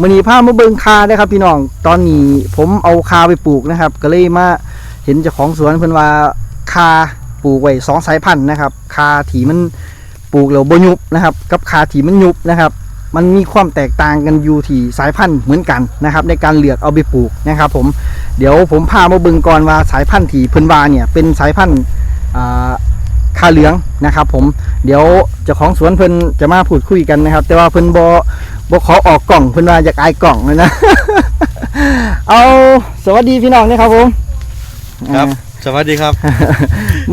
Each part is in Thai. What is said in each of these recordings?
มื้อนี้ามาเบิงคาได้ครับพี่น้อง ตอนนี้ผมเอาคาไปปลูกนะครับ ก็เลยมาเห็นเจ้าของสวนเพิ่นว่าคาปลูกไว้สองสายพันธุ์นะครับ คาที่มันปลูกแล้วบยุบนะครับ กับคาที่มันยุบนะครับ มันมีความแตกต่างกันอยู่ที่สายพันธุ์เหมือนกันนะครับ ในการเลือกเอาไปปลูกนะครับ ผมเดี๋ยวผมพามาเบิงก่อนว่าสายพันธุ์ที่เพิ่นว่าเนี่ยเป็นสายพันธุ์ อ่าคาเหลืองนะครับ ผมเดี๋ยวเจ้าของสวนเพิ่นจะมาพูดคุยกันนะครับ แต่ว่าเพิ่นบ่บ่ขอออกกล่องเพิ่นว่าอยากอายกล่องเลยนะ เอาสวัสดีพี่น้องนะครับผมครับ สวัสดีครับ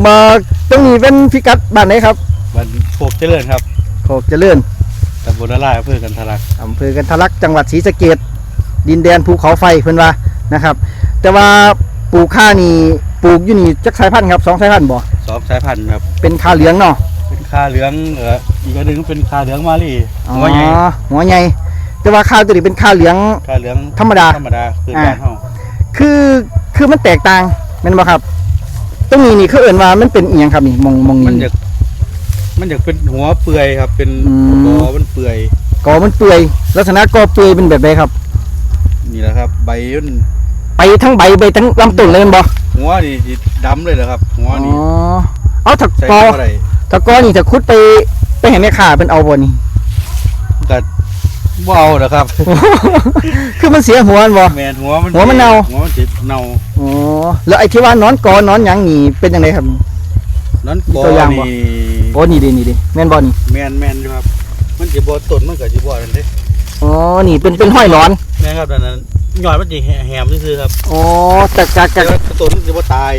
มาตรงนี้เป็นพิกัดบ้านไหนครับวันโคกเจริญครับโคกเจริญตำบลละลายอำเภอกันทะลักอำเภอกันทะลักจังหวัดศรีสะเกดดินแดนภูเขาไฟเพิ่นว่านะครับ แต่ว่าปลูกข้านี่ ปลูกอยู่นี่จักสายพันธุ์ครับสองสายพันธุ์บ่สองสายพันธุ์ครับ เป็นข้าเหลืองเนาะเป็นคาเหลืองเอออีกอันหนึงเป็นคาเหลืองมาลีอ๋อหัวใหญ่หัวใหญ่แต่ว่าข้าวตัวนี้เป็นข้าวเหลือง คาเหลืองธรรมดาธรรมดาคือบ้านเฮาคือคือมันแตกต่างแม่นบ่ครับ ตรงนี้นี่เขาเอิ่นว่ามันเป็นอีหยังครับนี่มองมองมันนี่อยากมันอยากเป็นหัวเปื่อยครับ เป็นอืมกอมันเปื่อยกอมันเปื่อยลักษณะกอเปื่อยเป็นแบบใดครับ นี่แหละครับ ใบมัน ไปทั้งใบไปทั้งลำต้นเลยแม่นบ่หัวนี่สิดำเลยเหรอครับ หัวอ๋อนี่เอาถักใส่กออะไรถักกอนี่ถ้าคุดไปไปให้แม่ค้าเพิ่นเอาบ่นี่ ก็บ่เอาเหรอครับ คือมันเสียหัวมันบ่ แมนหัวมันหัวมันเน่า หัวมันสิเน่าอ๋อแล้วไอ้ที่ว่านอนกอนอนหยังนี่เป็นยังไงครับ นั้นมีกอตัวอย่างบ่ นี่โอ้นี่ดินี่ดิแม่นบ่นี่แมนแมนอยู่ครับ มันสิบ่ต้นมันก็สิบ่นั่นเด้อ๋อนี่เป็นเป็นห้อยหนอน แม่นครับดังนั้น ยอดมันจะแหมซื่อๆครับอ๋อจากจากแต่จากว่าต้นมันจะบ่ตาย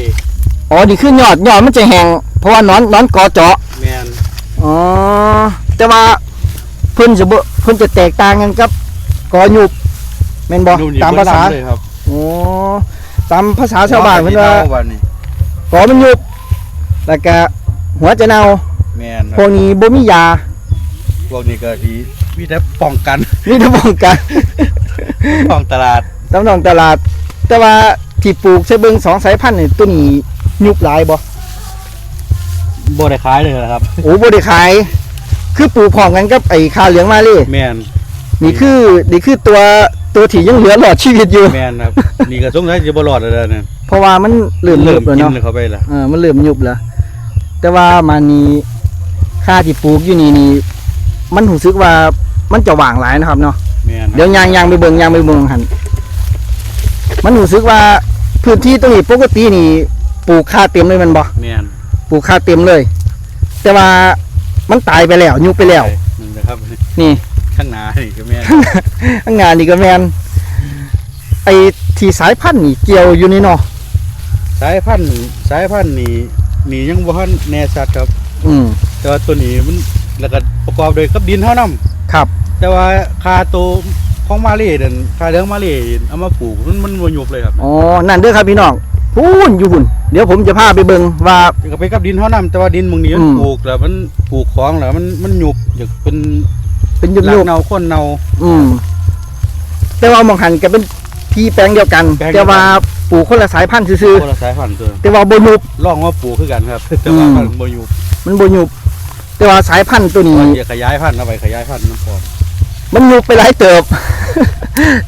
อ๋อนี่คือยอดยอดมันจะแห้งเพราะว่านอนนอนกอเจาะแม่นอ๋อแต่ว่าเพิ่นจะบ่เพิ่นจะแตกต่างกันกับกอหยุบแม่นบ่ดูนี่ตามภาษาเบิ่งนำเลยครับอ๋อตามภาษาชาวบ้านเพิ่นว่าหัวันนี้กอมันหยุบแล้วก็หัวจะเน่าแม่นคพวรับกนี้บ่มียาพวกนี้ก็ดีมีแต่ป้องกันมีแต่ป้องกัน ป้องตลาดตำนองตลาด แต่ว่าที่ปลูกใช้เบิงสองสายพันธุ์นี่ตัวนี้ยุบหลายบ่บ่ได้ขายเลยครับ โอ้บ่ได้ขาย คือปลูกพร้อมกันกับไอ้ข้าวเหลืองมาเลยแม่นนี่คือนี่คือตัวตัวที่ยังเหลือหลอดชีวิตอยู่แม่นครับนี่ก็สงสัยสิบ่รอดแล้วเนี่ยเพราะว่ามันเริ่มยุบแล้วกิเนาะนเข้าไปละเออมันเริ่มยุบแล้วแต่ว่ามันนี่ค่าที่ปลูกอยู่นี่นี่มันรู้สึกว่ามันจะหว่างหลายนะครับเนาะแม่นครับ เดี๋ยวยางยางไปเบิ่งยางไปเบิ่งหันมันรู้สึกว่าพื้นที่ตรงนี้ปกตินี่ปลูกค่าเต็มเลยแมันบ่แม่นปลูกค่าเต็มเลย แต่ว่ามันตายไปแล้วยุบไปแล้วนี่นะครับนี่ ข้างหน้านี่ก็แม่นข้างงานนี่ก็แมนไอ้ที่สายพันธุ์นี่เกี่ยวอยู่นี่เนาะสายพันธุ์สายพันธุ์นี่นี่ยังบ่ทันแน่ชัดครับ อืมแต่ว่าตัวนี้มันแล้วก็ประกอบโดวยกับดินเท่านั้นครับ แต่ว่าคาโตวของมาเลยนั่นคาเลี้ยงมาเลยเอามาปลูกมันมันบ่ยุบเลยครับอ๋อ นั่นเด้อครับพี่น้องพูนอยู่หุ่น เดี๋ยวผมจะพาไปเบิ่งว่า ก็ไปกับดินเท่านั้นแต่ว่าดินมึงนี้มันอืม ปลูกแล้วมันปลูกของแล้วมันมันยุบอยากเป็นเป็นยุบรากยุบเนาคนเนาอืม แต่ว่าหมองหันก็เป็นที่แปลงเดียวกัน แปลงเดีแต่ยวกัน ว่าปลูกคนละสายพันธุ์ซื่อคนละสายพันธุ์ตัวๆแต่ว่าบ่ยุบลองว่าปลูกคือกันครับแต่ว่าอืม มันบ่ยุบมันบ่ยุบแต่ว่าสายพันธุ์ตัวนี้ว่าจะขยายพันธุ์เอาไปขยายพันธุ์มันพอ มันยุบไปหลายเติบ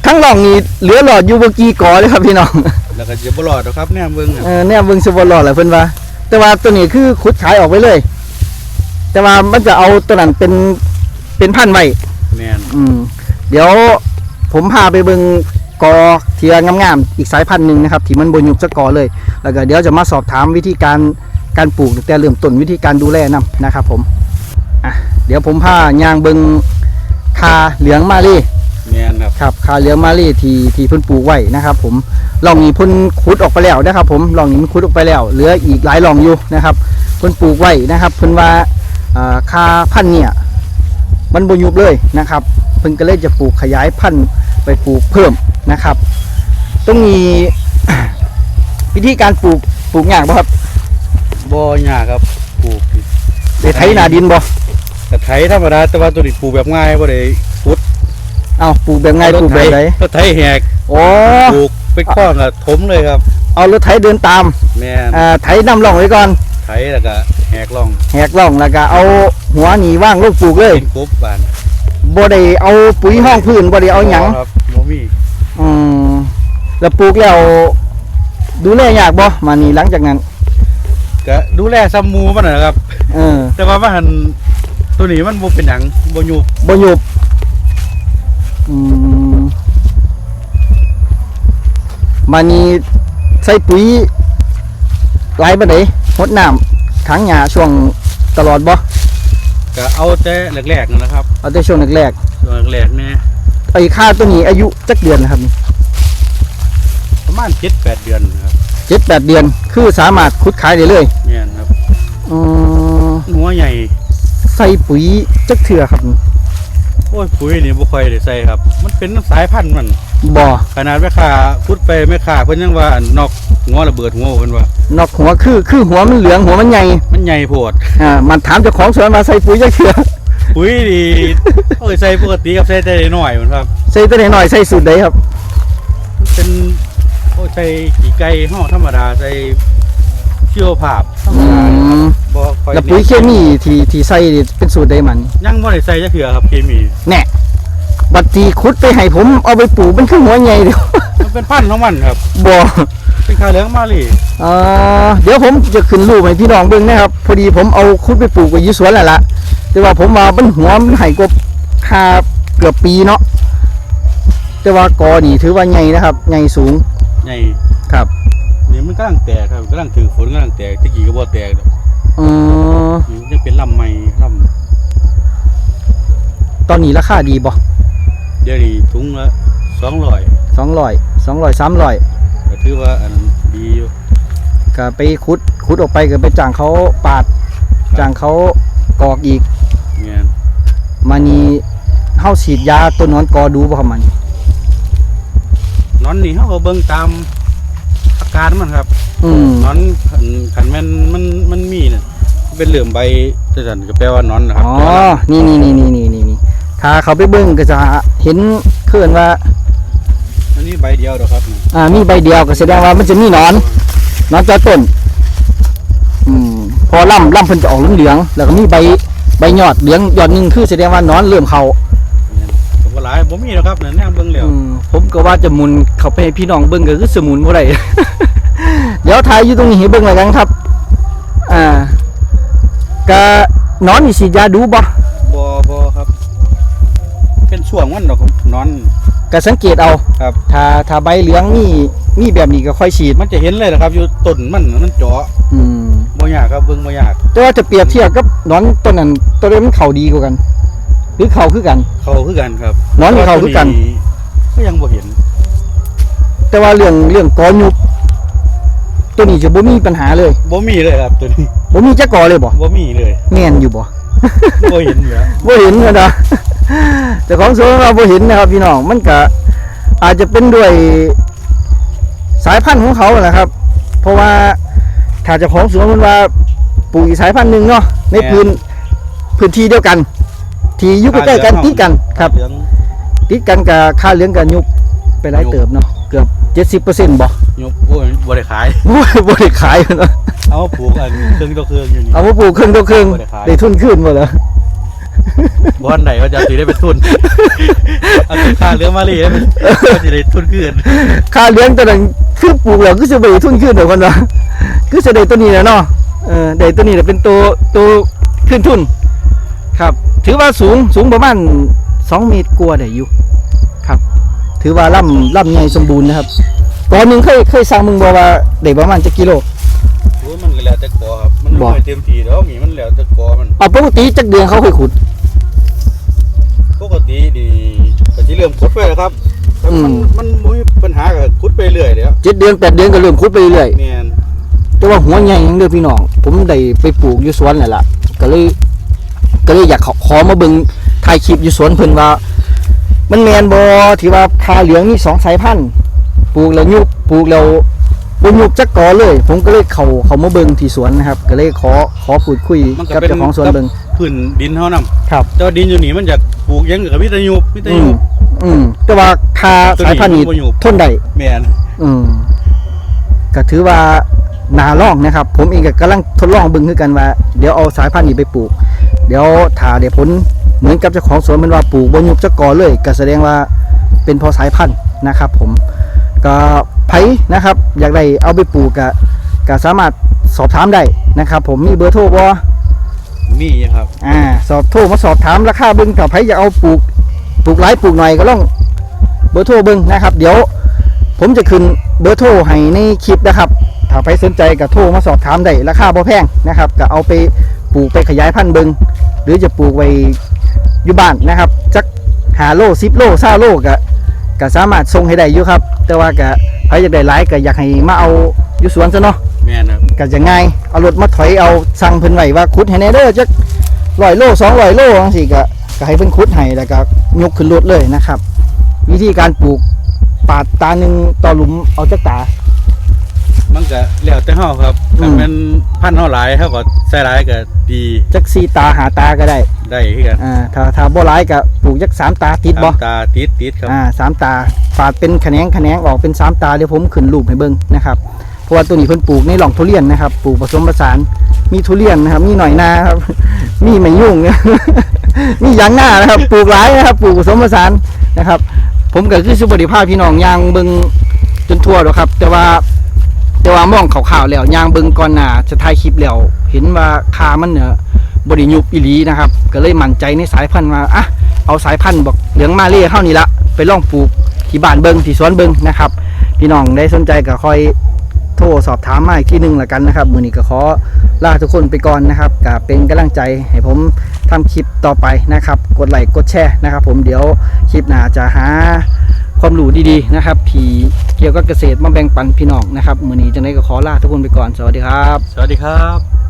ทั้งหล่องนี้เหลือหลอดอยู่บ่กี่กอเลยครับพี่น้อง แล้วก็จะบ่รอดหรอกครับเนี่ยเบิ่งอะเออเนี่ยเบิ่งสิบ่รอดแหละเพิ่นว่า แต่ว่าตัวนี้คือขุดขายออกไปเลย แต่ว่ามันจะเอาตัวนั้นเป็นเป็นพันธุ์ไว้ แม่นอืมเดี๋ยวผมพาไปเบิ่งกอเทียงามๆอีกสายพันธุ์หนึ่งนะครับที่มันบ่ยุบสักกอเลย แล้วก็เดี๋ยวจะมาสอบถามวิธีการการปลูกตั้งแต่เริ่มต้นวิธีการดูแลนํนะครับ ผมอะเดี๋ยวผมพายางเบิ่ง คาเหลืองมาลี่แม่นครับครับคาเหลืองมาลี่ที่ที่เพิ่นปลูกไว้นะครับ ผมลองนี้เพิ่นขุดออกไปแล้วนะครับ ผมลองนี้มันขุดออกไปแล้ว เหลืออีกหลายลองอยู่นะครับเพิ่นปลูกไว้นะครับเพิ่นว่าอ่าคาพันธุ์เนี่ย มันบ่ยุบเลยนะครับ เพิ่นก็เลยจะปลูกขยายพันธุ์ไปปลูกเพิ่มนะครับตรงนี้วิธีการปลูกปลูกยากบ่ครับบ่ยากครับปลูกได้ไถหน้าดินบ่ แต่ไถธรรมดาแต่ว่าตัวนี้ปลูกแบบง่ายบ่ได้ขุดเอ้าปลูกแบบไงปลูกแบบไหนรถไถแหกอ๋อปลูกไปข้องอะถมเลยครับ เอารถไถเดินตามแม่นอ่าไถนำร่องไว้ก่อน ไถแล้วก็แหกล่องแหกร่องแล้วก็เอาหัวหนีว่างลูกปลูกเลยเป็นกบบานบบ่ได้เอาปุ๋ยห้องพื้นบ่ได้เอาหยังครับบ่มีอืมแล้วปลูกแล้วดูแลยากบ่มานี่หลังจากนั้นก็ดูแลซ้ำหมูมันนะนะครับเออแต่ว่ามันหัน ตัวนี้มันบ่เป็นหยังบ่ยุบบ่หยุบอืมมานี่ใส่ปุ๋ยหลายบ่ได้หดน้ำขังหญ้าช่วงตลอดบ่ก็เอาแต่แรกๆนะครับเอาแต่ช่วงแรกช่วงแรกๆเนี่ยๆไอ้ค่าตัวนี้อายุจักเดือนนะครับนี่ประมาณ7-8เดือนนะครับเจ็ดแปดเดือน คือสามารถขุดขายได้เลย แม่นครับ อืมหัวใหญ่ ใส่ปุ๋ยจักเถื่อครับนี่โอ้ยปุ๋ยนี่บ่ค่อยได้ใส่ครับ มันเป็นสายพันธุ์มันบ่ขนาดแม่ค้าพุดไปแม่ค้าเพิ่นยังว่าอันนอกหัวระเบิดหัวเพิ่นว่า นอกหัวคือคือหัวมันเหลืองหัวมันใหญ่มันใหญ่โพดอ่ามันถามเจ้าของสวนมาใส่ปุ๋ยจักเถื่อปุ๋ยนี่โอ้ยใส่ปกติกับใส่แต่น้อยมันครับใส่ตัวไหนหน่อยใส่สูตรใดครับมันเป็นโอ้ยใส่ขี้ไก่ห่อธรรมดาใส่เชี่ยวภาพธรรมอืดาม บ่ค่อยแล้วปุ๋ยเคมีที่ที่ใส่นี่เป็นสูตรใดมัน ยังบ่ได้ใส่จักเทื่อครับเคมี แน่บัดทีขุดไปให้ผมเอาไปปลูกมันคือหัวใหญ่เดียวมันเป็นพันธุ์ของมันครับ บ่เป็นข้าวเหลืองมาลีเอ่อเดี๋ยวผมจะขึ้นรูปให้พี่น้องเบิ่งนะครับ พอดีผมเอาขุดไปปลูกไว้อยู่สวนแล้วล่ะแต่ว่าผมว่ามันหัวมันให้กว่าค่าเกือบปีเนาะแต่ว่ากอนี่ถือว่าใหญ่นะครับใหญ่สูงใหญ่ครับ นี่มันกำลังแตกครับกำลังถือฝนกำลังแตกตะกี้ก็บ่แตกดอก อือนี่มันจะเป็นลำใหม่ลตอนนี้ราคาดีบ่ำเดี๋ยวนี้ถุงละ200สองร้อยสองร้อยสามร้อยก็ถือว่าอันดีอยู่ก็ไปขุดขุดออกไปก็ไปจ้างเขาปาดจ้างเขากอกอีกแม่นมานี่เฮาฉีดยาตัวหนอนกอดูบ่ครับมันนอนนี่เฮาก็เบิ่งตามอา การมันครับอืมนอนขันขันแม่นมันมันมีน่ะเป็นเหลื่อมใบจังซั่นก็แปลว่านอนนะครับอ๋อนี่นี่นี่นี่นี่นี่นี่ถ้าเขาไปเบิ่งก็จะเห็นเคลื่อนว่า อันนี้ใบเดียวเด้อครับนี่อ่า มีใบเดียวก็แสดงว่ามันจะมีหนอนหนอนจอต้น อืม พอล่ำล่ำเพิ่นจะออกเหลืองๆแล้วก็มีใบใบยอดเหลืองยอดหนึงคือแสดงว่าหนอนเริ่มเข้า ผมว่าหลายบ่มีหรอกครับนั่นแนวเบิ่งแล้วอืมผมก็ว่าจะหมุนเข้าไปให้พี่น้องเบิ่งก็คือสมุนบ่ได้ เดี๋ยวถ่ายอยู่ตรงนี้ให้เบิ่งแล้วกันครับ อ่าก็หนอนนี่ฉีดยาดูบ่บ่บ่ครับ เป็นช่วงมันดอกครับนอน ก็สังเกตเอาครับ ถ้าถ้าใบเหลืองมีมีแบบนี้ก็ค่อยฉีดมันจะเห็นเลยนะครับ อยู่ต้นมันมันเจาะอืมบ่ยากครับเบิ่งบ่ยากแต่ว่าจะเปรียบเทียบกับหนอนต้นนั้นตัวนี้มันเข่าดีกว่ากัน หรือเข่าคือกัน เขาคือกันครับหนอนกับเขาคือกัน ก็ยังบ่เห็น แต่ว่าเรื่องเรื่องกอยุบตัวนี้จะบ่มีปัญหาเลยบ่มีเลยครับตัวนี้บ่มีจักกอเลยบ่บ่มีเลยแม่นอยู่บ่บ่เห็นเลยบ่เห็นนะนะแต่ของสวนเราบ่เห็นนะครับพี่น้องมันก็อาจจะเป็นด้วยสายพันธุ์ของเขาแหละครับ เพราะว่าถ้าเจ้าของสวนมันว่าปลูกอีกสายพันธุ์หนึ่งเนาะในพื้นพื้นที่เดียวกัน ที่อยู่ใกล้ๆกันติดกันครับเหลืองติดกันกับค่าเลี้ยงกันยุบไปหลายเติบเนาะเกือบเจ็ดสิบเปอร์เซ็นต์บ่ยกโอ้ยบ่ได้ขายโอ้ยบ่ได้ขายเนาะเอามาปลูกอันเครื่องต่อเครื่องอยู่นี่ เอามาปลูกครึ่งต่อครึ่งบ่ได้ขาย ได้ทุนขึ้นหมดแล้วบ่ทันใดว่าจะสิได้เป็นทุนเอาสิค่าเหลืองมาเลยให้มันก็สิได้ทุนคืนค่าเลี้ยงตัวนั้นคือปลูกแล้วก็จะไปได้ทุนขึ้นเดี๋ยวคนว่าคือจะได้ตัวนี้แหละเนาะเออได้ตัวนี้แหละเป็นตัวตัวขึ้นทุน ครับ ถือว่าสูงสูงประมาณสองเมตรกว่าได้อยู่ครับ ถือว่าล่ำล่ำใหญ่สมบูรณ์นะครับตอนหนึ่งเคยเคยสั่งมึงบอกว่าได้ประมาณจะกิโลโอ้ยมันก็แล้วแต่กอครับมันบ่บ่เต็มที่แล้วมีมันแล้วแต่กอมันเอาปกติจักเดือนเขาเคยขุด ปกติดีก็สิเริ่มขุดไปแล้วครับแต่มันอืมมันบ่มีปัญหาก็ขุดไปเรื่อยแล้วเจ็ดเดือนแปดเดือนก็เริ่มขุดไปเรื่อย แม่นแต่ว่าหัวใหญ่ยังเด้อพี่น้อง ผมได้ไปปลูกอยู่สวนนี่แหละก็เลย ก็เลยอยากขอขอมาเบิ่งถ่ายคลิปอยู่สวนเพิ่นว่า มันแมนบ่ที่ว่าคาเหลืองมีสองสายพันธุ์ปลูกแล้วยุบปลูกแล้วบ่ยุบจักกอเลย ผมก็เลยเข้าเขามาเบิ่งที่สวนนะครับ ก็เลยขอขอพูดคุยมันก็กับเป็น เจ้าของสวนเบิ่งพื้นดินเฮานำครับแต่ว่าดินอยู่นี่มันจะปลูกหยังกับวิทยุวิทอืยุมอืมแต่ว่าคาสายพันธุ์นี้ตัวนี้มันบ่ยุบ ทนได้ แม่นอืมก็ถือว่านาลองนะครับ ผมเองก็กำลังทดลองเบิ่งคือกันว่า เดี๋ยวเอาสายพันธุ์นี้ไปปลูก เดี๋ยวถ้าได้ผลเหมือนกับเจ้าของสวนมันว่าปลูกบนยุบจะกอเลยก็แสดงว่าเป็นพอสายพันธุ์นะครับ ผมก็ไผนะครับ อยากได้เอาไปปลูกก็ก็สามารถสอบถามได้นะครับ ผมมีเบอร์โทรบ่มีครับ อ่าสอบโทรมาสอบถามราคาเบิ้งถ้าไผอยากเอาปลูกปลูกหลายปลูกหน่อยก็ลองเบอร์โทรเบิ้งนะครับ เดี๋ยวผมจะขึ้นเบอร์โทรให้ในคลิปนะครับ ถ้าใครสนใจก็โทรมาสอบถามได้ ราคาบ่แพงนะครับ ก็เอาไปปลูกไปขยายพันธุ์เบิง หรือจะปลูกไว้อยู่บ้านนะครับจักหาโลสิบโลซาโลก็ก็สามารถส่งให้ได้อยู่ครับ แต่ว่าก็ใครอยากได้หลายก็อยากให้มาเอาอยู่สวนซะเนาะแม่นครับก็จะง่ายเอารถมาถอยเอาสั่งเพิ่นไว้ว่าขุดให้แน่เด้อจักร้อยโลสองร้อยโลจังซี่ก็ก็ให้เพิ่นขุดให้แล้วก็ยกขึ้นรถเลยนะครับ วิธีการปลูกปาดตาหนึ่งต่อหลุมเอาจักตา มันก็แล้วแต่เฮาครับอืมถ้าแมันพันธุ์เฮาหลายเฮาก็ใส่หลายก็ดีจักสี่ตาหาตาก็ได้ได้คือกันอ่าถ้าถ้าบ่หลายก็ปลูกจักสามตาติดบ่ตามตาติดติดครับอ่าสามตาปาดเป็นแขนงแขนงออกเป็นสามตาเดี๋ยวผมขึ้นรูปให้เบิ่งนะครับเพราะว่าตัวนี้เพิ่นปลูกในหล่องทุเรียนนะครับปลูกผสมผสานมีทุเรียนนะครับ มีหน่อยนาครับ มีไม่ยุ่งเนี่ยมียางหน้านะครับ ปลูกหลายนะครับ ปลูกผสมผสานนะครับ ผมก็คือสุบริภาพพี่น้องยางเบิงจนทั่วหรอกครับ แต่ว่า แต่ว่ามองขาวๆแล้วยางเบิงก่อนหน้าจะถ่ายคลิปแล้วเห็นว่าคามันเนี่ยบริยุบอีลีนะครับ ก็เลยมั่นใจในสายพันธุ์มาอะเอาสายพันธุ์บอกเหลืองมาเล่เข้านี่ละไปลองปลูกที่บ้านเบิงที่สวนเบิงนะครับ พี่น้องได้สนใจก็คอยโทรสอบถามมาอีกที่หนึ่งละกันนะครับมือนี้ก็ขอลาทุกคนไปก่อนนะครับก็เป็นกำลังใจให้ผมทำคลิปต่อไปนะครับ กดไลค์กดแชร์นะครับ ผมเดี๋ยวคลิปหน้าจะหา ความรู้ดีๆนะครับที่เกี่ยวกับเกษตรมาแบ่งปันพี่น้องนะครับมือนี้จังไดก็ขอลาทุกคนไปก่อนสวัสดีครับ สวัสดีครับ